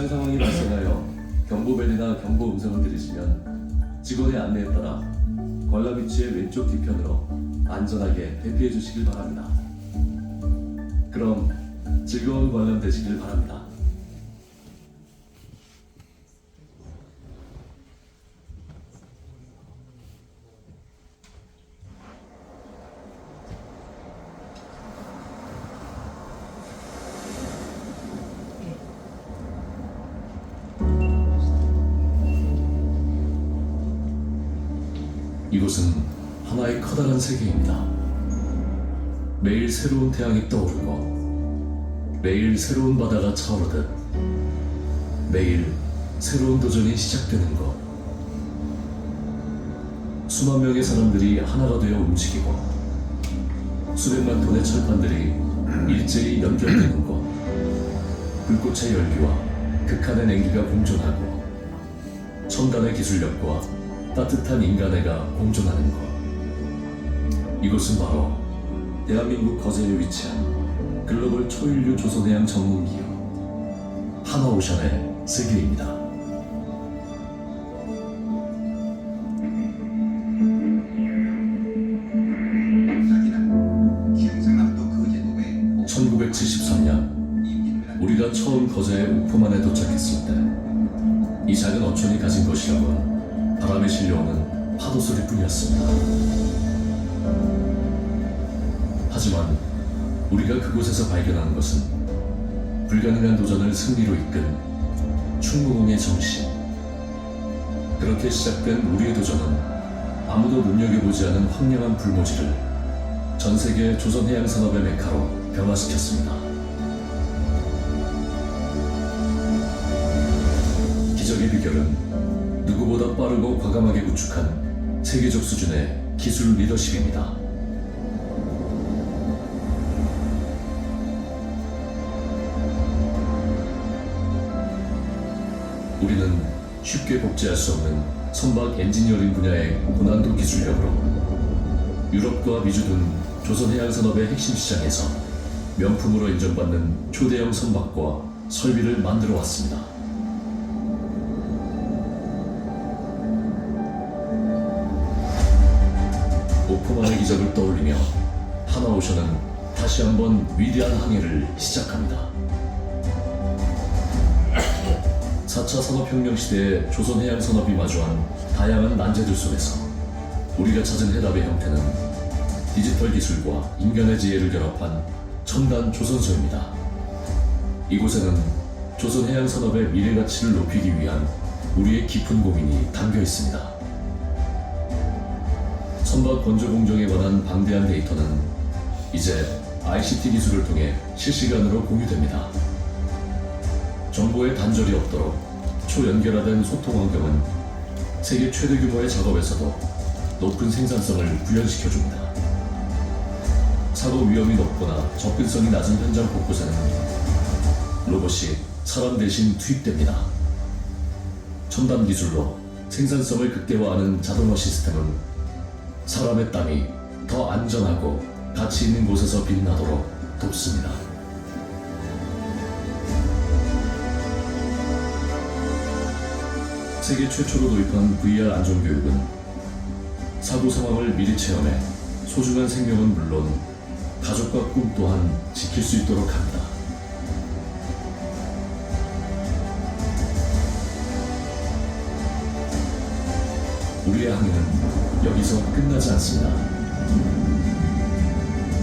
비상 상황이 발생하여 경보벨이나 경보 음성을 들으시면 직원의 안내에 따라 관람 위치의 왼쪽 뒤편으로 안전하게 대피해 주시길 바랍니다. 그럼 즐거운 관람 되시길 바랍니다. 이곳은 하나의 커다란 세계입니다. 매일 새로운 태양이 떠오르고 매일 새로운 바다가 차오르듯 매일 새로운 도전이 시작되는 것. 수만 명의 사람들이 하나가 되어 움직이고 수백만 톤의 철판들이 일제히 연결되는 것. 불꽃의 열기와 극한의 냉기가 공존하고 첨단의 기술력과 따뜻한 인간애가 공존하는 것. 이곳은 바로 대한민국 거제에 위치한 글로벌 초인류 조선해양 전문 기업 하나오션의 세계입니다. 자기는 경상남도 거제도의 1973년 우리가 처음 거제의 우포만에 도착했을 때 이 작은 어촌이 가진 것이라곤 바람에 실려오는 파도 소리뿐이었습니다. 하지만 우리가 그곳에서 발견한 것은 불가능한 도전을 승리로 이끈 충무공의 정신. 그렇게 시작된 우리의 도전은 아무도 눈여겨보지 않은 황량한 불모지를 전 세계 조선 해양 산업의 메카로 변화시켰습니다. 기적의 비결은 누구보다 빠르고 과감하게 구축한 세계적 수준의 기술 리더십입니다. 우리는 쉽게 복제할 수 없는 선박 엔지니어링 분야의 고난도 기술력으로 유럽과 미주 등 조선 해양 산업의 핵심 시장에서 명품으로 인정받는 초대형 선박과 설비를 만들어 왔습니다. 오포만의 기적을 떠올리며 하나오션은 다시 한번 위대한 항해를 시작합니다. 4차 산업혁명 시대의 조선 해양 산업이 마주한 다양한 난제들 속에서 우리가 찾은 해답의 형태는 디지털 기술과 인간의 지혜를 결합한 첨단 조선소입니다. 이곳에는 조선 해양 산업의 미래 가치를 높이기 위한 우리의 깊은 고민이 담겨 있습니다. 선박 건조 공정에 관한 방대한 데이터는 이제 ICT 기술을 통해 실시간으로 공유됩니다. 정보의 단절이 없도록 초연결화된 소통 환경은 세계 최대 규모의 작업에서도 높은 생산성을 구현시켜줍니다. 사고 위험이 높거나 접근성이 낮은 현장 곳곳에는 로봇이 사람 대신 투입됩니다. 첨단 기술로 생산성을 극대화하는 자동화 시스템은 사람의 땀이 더 안전하고 가치 있는 곳에서 빛나도록 돕습니다. 세계 최초로 도입한 VR 안전 교육은 사고 상황을 미리 체험해 소중한 생명은 물론 가족과 꿈 또한 지킬 수 있도록 합니다. 우리의 항해는 여기서 끝나지 않습니다.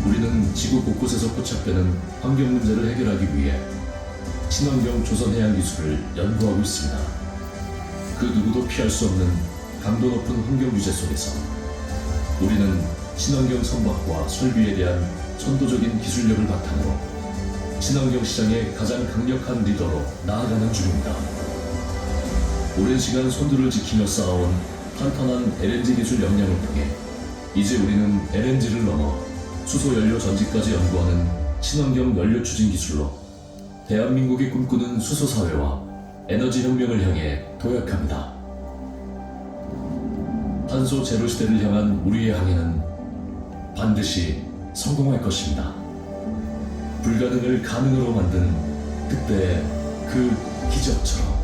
우리는 지구 곳곳에서 포착되는 환경 문제를 해결하기 위해 친환경 조선 해양 기술을 연구하고 있습니다. 그 누구도 피할 수 없는 강도 높은 환경 규제 속에서 우리는 친환경 선박과 설비에 대한 선도적인 기술력을 바탕으로 친환경 시장의 가장 강력한 리더로 나아가는 중입니다. 오랜 시간 선두를 지키며 쌓아온 탄탄한 LNG 기술 역량을 통해 이제 우리는 LNG를 넘어 수소 연료 전지까지 연구하는 친환경 연료 추진 기술로 대한민국이 꿈꾸는 수소 사회와 에너지 혁명을 향해 도약합니다. 탄소 제로 시대를 향한 우리의 항해는 반드시 성공할 것입니다. 불가능을 가능으로 만든 그때의 그 기적처럼.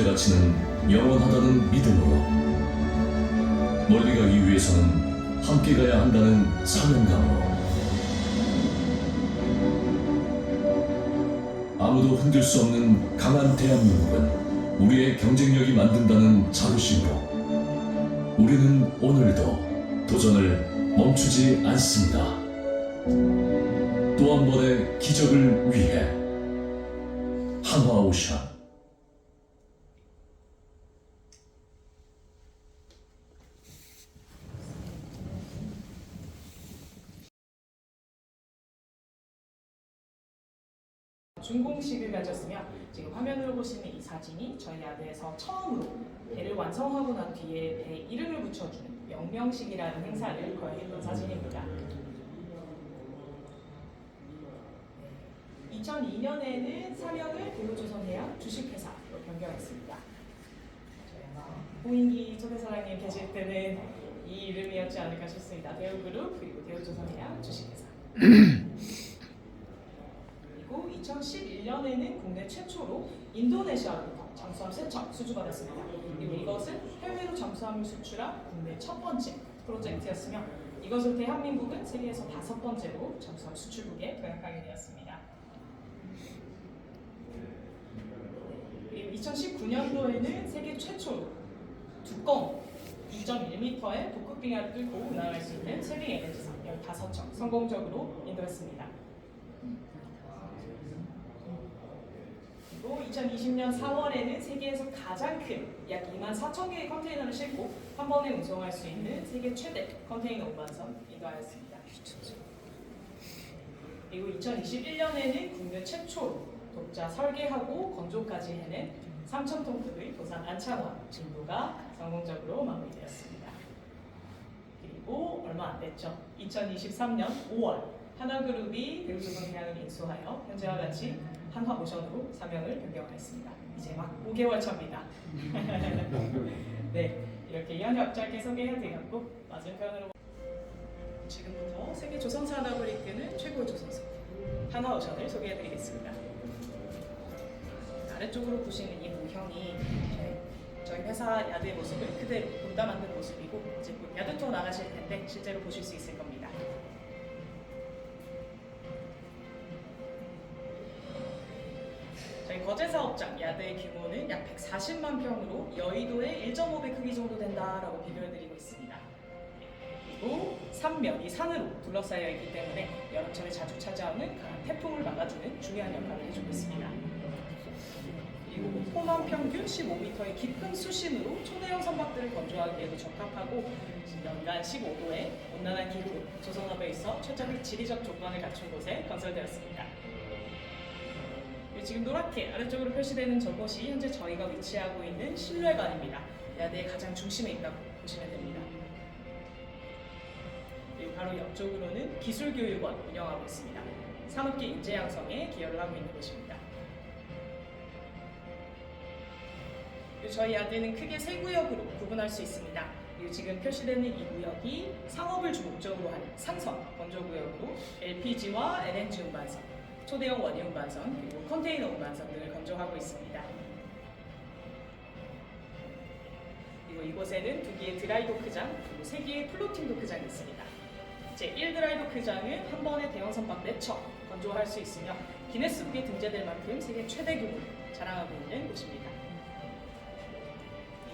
존재 가치는 영원하다는 믿음으로 멀리 가기 위해서는 함께 가야 한다는 사명감으로 아무도 흔들 수 없는 강한 대한민국은 우리의 경쟁력이 만든다는 자부심으로 우리는 오늘도 도전을 멈추지 않습니다. 또 한 번의 기적을 위해 한화 오션 준공식을 가졌으며 지금 화면으로 보시는 이 사진이 저희 야대에서 처음으로 배를 완성하고 난 뒤에 배 이름을 붙여주는 명명식이라는 행사를 거행했던 사진입니다. 2002년에는 사명을 대우조선해양 주식회사로 변경했습니다. 저희 아마 호인기 초대사장님 계실 때는 이 이름이었지 않을까 싶습니다. 대우그룹 그리고 대우조선해양 주식회사. 그리고 2011년에는 국내 최초로 인도네시아로부터 잠수함 세척 수주받았습니다. 그리고 이것은 해외로 잠수함을 수출한 국내 첫 번째 프로젝트였으며 이것을 대한민국은 세계에서 다섯 번째로 잠수함 수출국에 도약하게 되었습니다. 그리고 2019년도에는 세계 최초로 두꺼운 2.1m의 북극빙하를 뚫고 운항할 수 있는 세계 에너지선 15척 성공적으로 인도했습니다. 그리고 2020년 4월에는 세계에서 가장 큰 약 2만 4천 개의 컨테이너를 싣고 한 번에 운송할 수 있는 세계 최대 컨테이너 운반선 인도하였습니다. 그리고 2021년에는 국내 최초로 독자 설계하고 건조까지 해낸 3,000톤 급의 도산 안창원 진도가 성공적으로 마무리되었습니다. 그리고 얼마 안 됐죠. 2023년 5월 하나그룹이 대우조선해양을 인수하여 현재와 같이 한화오션으로 사명을 변경하였습니다. 이제 막 5개월 차입니다. 네, 이렇게 이한혁 짧게 소개해드렸고 맞은편으로 지금부터 세계 조선산업을 이끄는 최고의 조선소 한화 오션을 소개해드리겠습니다. 아래쪽으로 보시는 이 모형이 저희- 회사 야드의 모습을 그대로 본따 만든 모습이고 이제 곧 야드 투어 나가실 텐데 실제로 보실 수 있을 겁니다. 약 140만 평으로 여의도의 1.5배 크기 정도 된다라고 비교해드리고 있습니다. 그리고 삼면이 산으로 둘러싸여 있기 때문에 여름철에 자주 찾아오는 강한 태풍을 막아주는 중요한 역할을 해주고 있습니다. 그리고 호남 평균 15m의 깊은 수심으로 초대형 선박들을 건조하기에도 적합하고 연간 15도의 온난한 기후, 조선업에 있어 최적의 지리적 조건을 갖춘 곳에 건설되었습니다. 그리고 지금 노랗게 아래쪽으로 표시되는 저곳이 현재 저희가 위치하고 있는 신뢰관입니다. 야대의 가장 중심에 있다고 보시면 됩니다. 바로 옆쪽으로는 기술교육원 운영하고 있습니다. 산업계 인재 양성에 기여를 하고 있는 곳입니다. 그리고 저희 야드는 크게 세 구역으로 구분할 수 있습니다. 그리고 지금 표시되는 이 구역이 상업을 주 목적으로 하는 상선 건조구역으로 LPG와 LNG 운반선, 초대형 원유 운반선, 그리고 컨테이너 운반선 등을 건조하고 있습니다. 그리고 이곳에는 두 개의 드라이 도크장, 그리고 세 개의 플로팅 도크장이 있습니다. 제 1 드라이 도크장은 한 번에 대형 선박 4척 건조할 수 있으며 기네스북에 등재될 만큼 세계 최대 규모를 자랑하고 있는 곳입니다.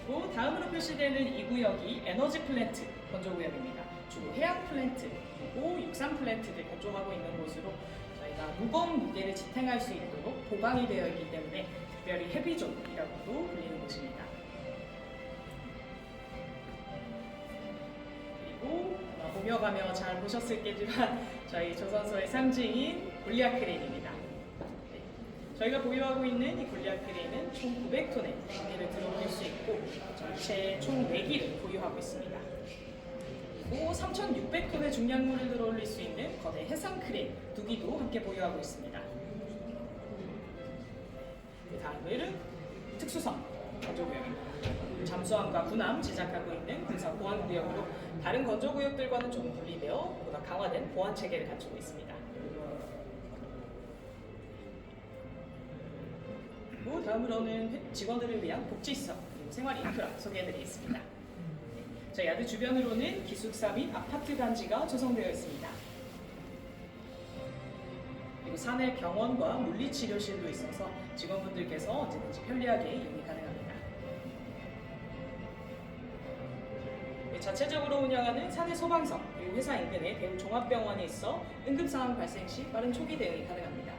그리고 다음으로 표시되는 이 구역이 에너지 플랜트 건조 구역입니다. 주로 해양 플랜트 그리고 육상 플랜트를 건조하고 있는 곳으로 저희가 무거운 무게를 지탱할 수 있도록 보강이 되어 있기 때문에 특별히 헤비존이라고도 불리는 곳입니다. 그리고 보며 가며 잘 보셨을겠지만 저희 조선소의 상징인 골리앗 크레인입니다. 네. 저희가 보유하고 있는 이 골리앗 크레인은 총 900톤의 무게를 들어올릴 수 있고 전체 총 4기를 보유하고 있습니다. 그리고 3,600톤의 중량물을 들어올릴 수 있는 거대 해상 크레인 2기도 함께 보유하고 있습니다. 그 다음은 특수선 건조구역입니다. 잠수함과 군함 제작하고 있는 군사 보안 구역으로 다른 건조 구역들과는 좀 분리되어 보다 강화된 보안 체계를 갖추고 있습니다. 그리고 다음으로는 회- 직원들을 위한 복지시설 그리고 생활 인프라 소개해드리겠습니다. 저희 야드 주변으로는 기숙사 및 아파트 단지가 조성되어 있습니다. 그리고 사내 병원과 물리치료실도 있어서 직원분들께서 언제든지 편리하게 이용이 가능합니다. 네, 자체적으로 운영하는 사내 소방서 그리고 회사 인근에 대우 종합병원이 있어 응급 상황 발생 시 빠른 초기 대응이 가능합니다.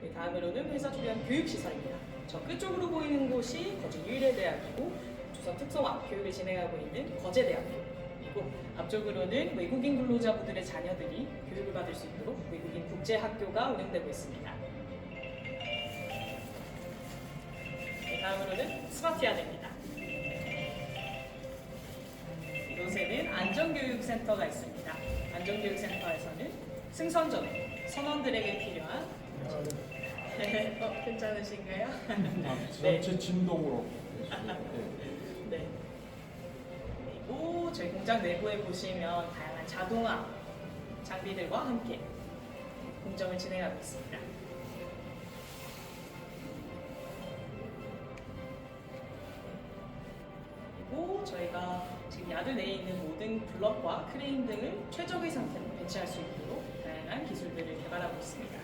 네, 다음으로는 회사 주변 교육시설입니다. 저 끝쪽으로 보이는 곳이 거제 유일대학이고 조선 특성화 교육을 진행하고 있는 거제대학교 그리고 앞쪽으로는 외국인 근로자분들의 자녀들이 교육을 받을 수 있도록 외국인 국제학교가 운영되고 있습니다. 네, 다음으로는 스마트야드입니다. 이곳에는 안전교육센터가 있습니다. 안전교육센터에서는 승선전 선원들에게 필요한 어, 괜찮으신가요? 네. 전체 진동으로. 네. 저희 공장 내부에 보시면 다양한 자동화 장비들과 함께 공정을 진행하고 있습니다. 그리고 저희가 지금 야드 내에 있는 모든 블럭과 크레인 등을 최적의 상태로 배치할 수 있도록 다양한 기술들을 개발하고 있습니다.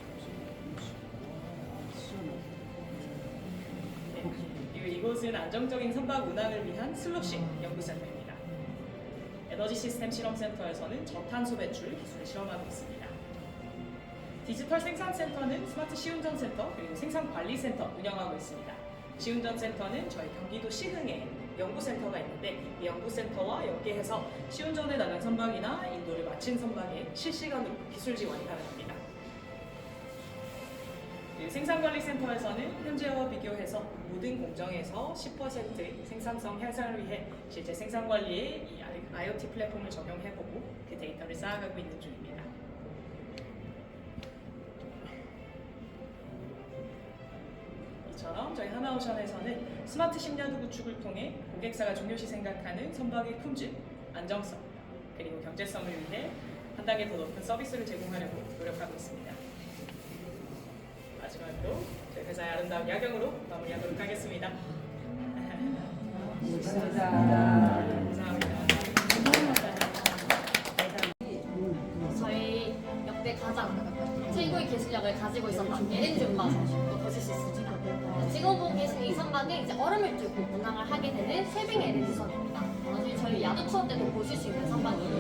네, 그리고 이곳은 안정적인 선박 운항을 위한 슬로식 연구센터입니다. 에너지 시스템 실험센터에서는 저탄소 배출 기술을 실험하고 있습니다. 디지털 생산센터는 스마트 시운전센터 그리고 생산관리센터 운영하고 있습니다. 시운전센터는 저희 경기도 시흥에 연구센터가 있는데 이 연구센터와 연계해서 시운전에 나간 선박이나 인도를 마친 선박에 실시간으로 기술 지원이 가능합니다. 그리고 생산관리센터에서는 현재와 비교해서 모든 공정에서 10% 생산성 향상을 위해 실제 생산 관리에 이 IoT 플랫폼을 적용해보고 그 데이터를 쌓아가고 있는 중입니다. 이처럼 저희 하나오션에서는 스마트 심야도 구축을 통해 고객사가 중요시 생각하는 선박의 품질, 안정성, 그리고 경제성을 위해 한 단계 더 높은 서비스를 제공하려고 노력하고 있습니다. 마지막으로 저희 회사의 아름다운 야경으로 마무리하도록 하겠습니다. 감사합니다. 기술력을 가지고 있었던 LNG 운반선도 보실 수 있습니다. 지금 보고 계신 이 선박은 이제 얼음을 뚫고 운항을 하게 되는 쇠빙 LNG 선입니다. 나중에 저희 야드 투어 때도 보실 수 있는 선박이에요.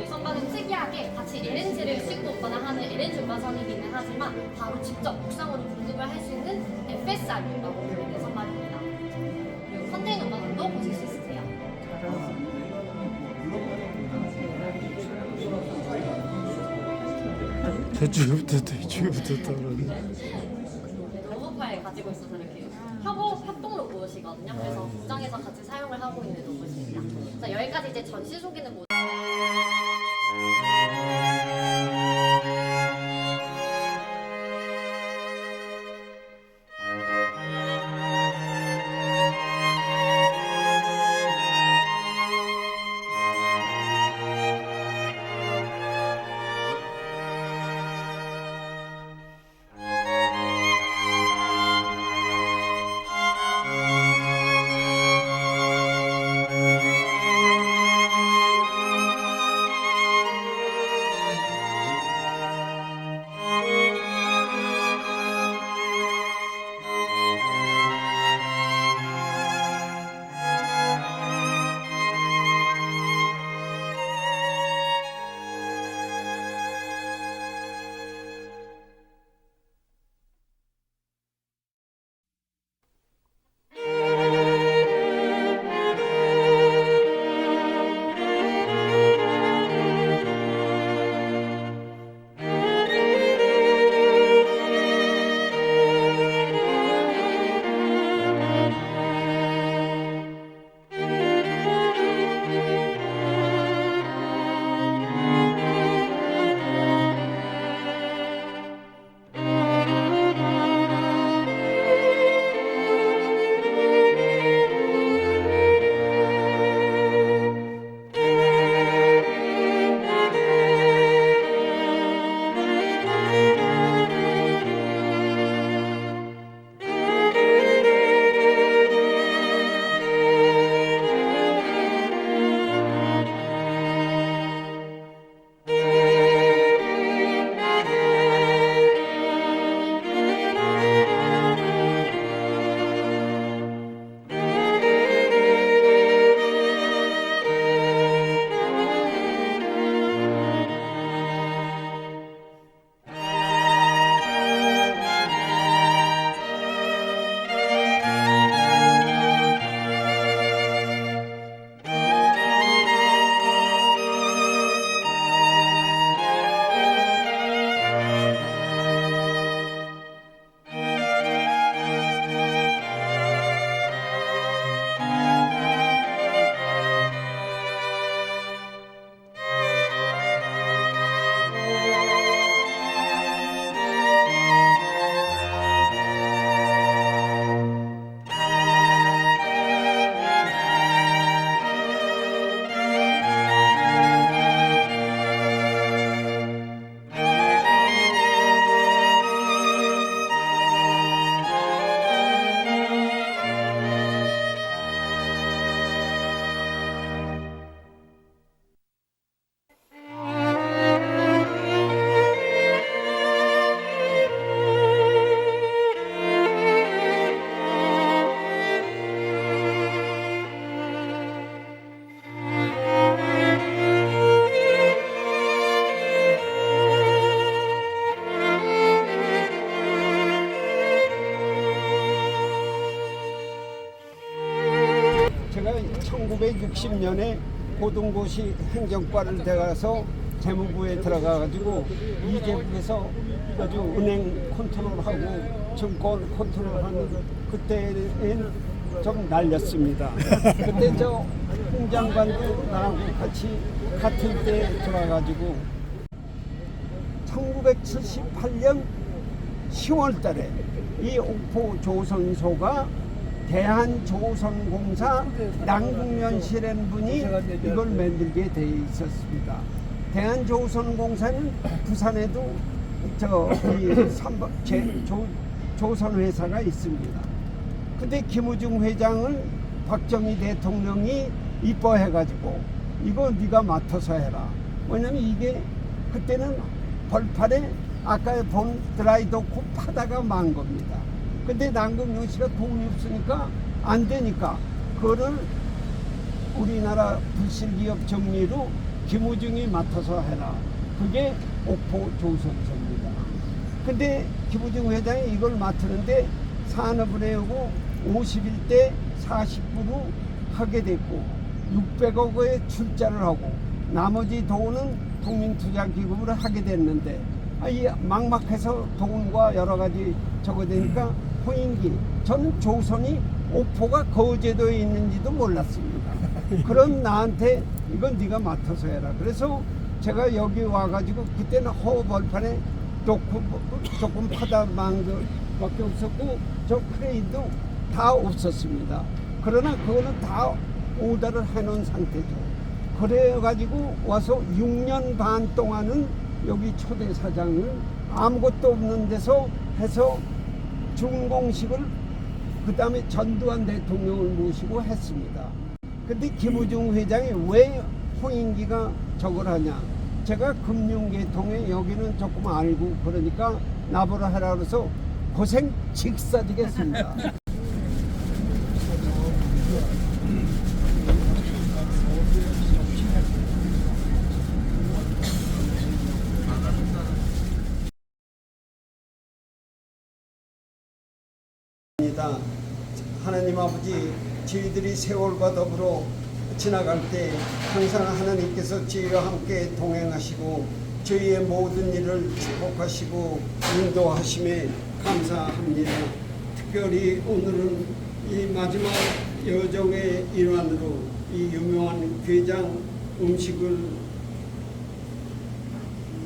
이 선박은 특이하게 같이 LNG를 싣고 운반하는 LNG 운반선이기는 하지만 바로 직접 국상으로 공급을 할 수 있는 FSR이라고 선박입니다. 저쪽부터 이쪽부터 떨어져. 로봇파일 가지고 있어서 이렇게 협업 협동으로 보시거든요. 그래서 국장에서 같이 사용을 하고 있는 로봇입니다. 그래서 여기 여기까지 이제 전시 소개는 못. 1960년에 고등고시 행정과를 들어가서 재무부에 들어가가지고 이재국에서 아주 은행 컨트롤하고 증권 컨트롤하는 그때는 좀 날렸습니다. 그때 저 홍장관도 나하고 같이 같은 때 들어가가지고 1978년 10월 달에 이 옥포 조선소가 대한조선공사 남국면실한 분이 이걸 만들게 돼 있었습니다. 대한조선공사는 부산에도 저이 삼바 제 조, 조선 회사가 있습니다. 근데 김우중 회장을 박정희 대통령이 이뻐해가지고 이거 네가 맡아서 해라. 왜냐면 이게 그때는 벌판에 아까 본 드라이도크 파다가 만 겁니다. 근데 남궁영 씨가 돈이 없으니까 안 되니까 그거를 우리나라 불실기업 정리로 김우중이 맡아서 해라. 그게 옥포 조선소입니다. 근데 김우중 회장이 이걸 맡으는데 산업을 해오고 51대 40부로 하게 됐고 600억 원의 출자를 하고 나머지 돈은 국민투자기금으로 하게 됐는데 아, 이 막막해서 돈과 여러 가지 저거 되니까 호인기 저는 조선이 옥포가 거제도에 있는지도 몰랐습니다. 그럼 나한테 이건 네가 맡아서 해라. 그래서 제가 여기 와가지고 그때는 허벌판에 조금 파다 만 것밖에 없었고 저 크레인도 다 없었습니다. 그러나 그거는 다 오더를 해놓은 상태죠. 그래가지고 와서 6년 반 동안은 여기 초대 사장을 아무것도 없는 데서 해서 준공식을 그 다음에 전두환 대통령을 모시고 했습니다. 근데 김우중 회장이 왜 홍인기가 저걸 하냐? 제가 금융계통에 여기는 조금 알고 그러니까 나보러 하라 그래서 고생 직사지겠습니다. 하나님 아버지 저희들이 세월과 더불어 지나갈 때 항상 하나님께서 저희와 함께 동행하시고 저희의 모든 일을 축복하시고 인도하심에 감사합니다. 특별히 오늘은 이 마지막 여정의 일환으로 이 유명한 괴장 음식을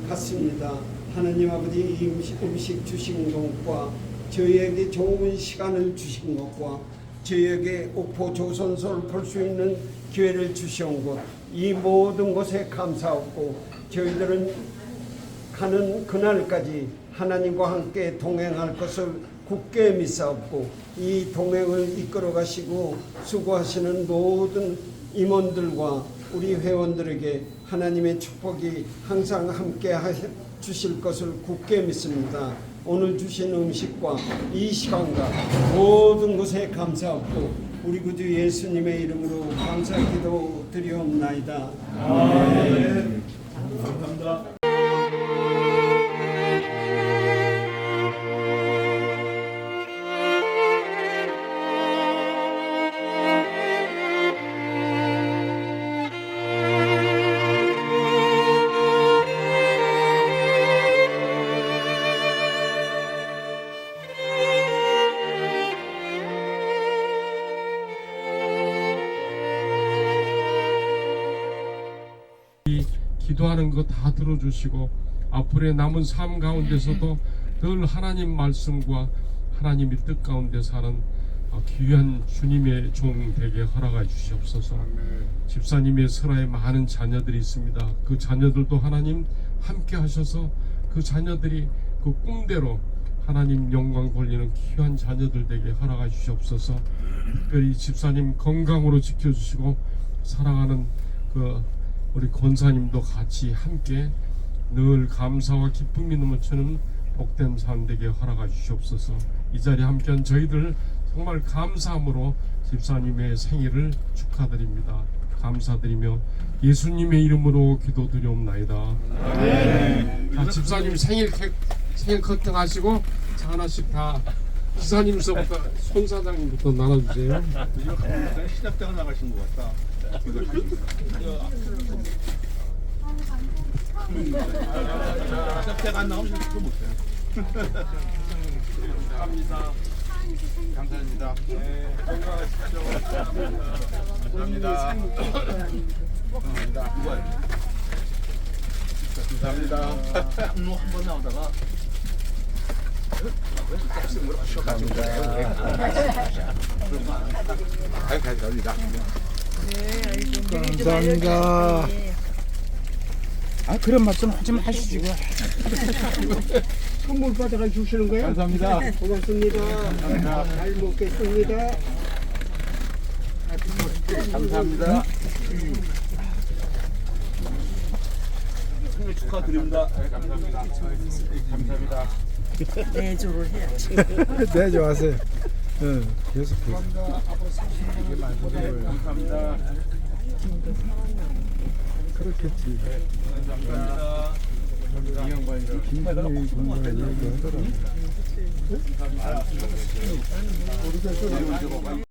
같습니다. 하나님 아버지 이 음식, 음식 주신 것과 저희에게 좋은 시간을 주신 것과 저희에게 옥포 조선소를 볼 수 있는 기회를 주신 것, 이 모든 것에 감사하고 저희들은 가는 그날까지 하나님과 함께 동행할 것을 굳게 믿사옵고 이 동행을 이끌어 가시고 수고하시는 모든 임원들과 우리 회원들에게 하나님의 축복이 항상 함께 하시- 주실 것을 굳게 믿습니다. 오늘 주신 음식과 이 시간과 모든 것에 감사하고 우리 구주 예수님의 이름으로 감사 기도 드리옵나이다. 아멘. 이 기도하는 거 다 들어주시고 앞으로의 남은 삶 가운데서도 늘 하나님 말씀과 하나님의 뜻 가운데 사는 어, 귀한 주님의 종 되게 허락해 주시옵소서. 집사님의 설화에 많은 자녀들이 있습니다. 그 자녀들도 하나님 함께 하셔서 그 자녀들이 그 꿈대로 하나님 영광 돌리는 귀한 자녀들 되게 허락해 주시옵소서. 특별히 집사님 건강으로 지켜주시고 사랑하는 그 우리 권사님도 같이 함께 늘 감사와 기쁨이 넘치는 복된 삶 되게 허락해 주시옵소서. 이 자리에 함께한 저희들 정말 감사함으로 집사님의 생일을 축하드립니다. 감사드리며 예수님의 이름으로 기도드리옵나이다. 자, 집사님 생일 케, 생일 커팅 하시고 자 하나씩 다 기사님서부터 손 사장님부터 나눠주세요. 시작대가 나가신 것 같다. 시작대가 안 나오면 그거 못해. 감사합니다. 감사합니다. 네, 건강하십시오. 감사합니다. 감사합니다. 감사합니다. 한번 나오다가 감사합니다. 감사합니다. 아 그런 말씀 하지 마시고 선물 받아가 주시는 거예요? 감사합니다. 고맙습니다. 잘 먹겠습니다. 감사합니다. 생일 축하드립니다. 감사합니다. 감사합니다. 내조를 해야지. 내조 하세요. 응, 계속 해서. 감사합니다. 그렇겠지. 감사합니다. 이 양반이랑 김준희 군가 얘기하더라. 우리가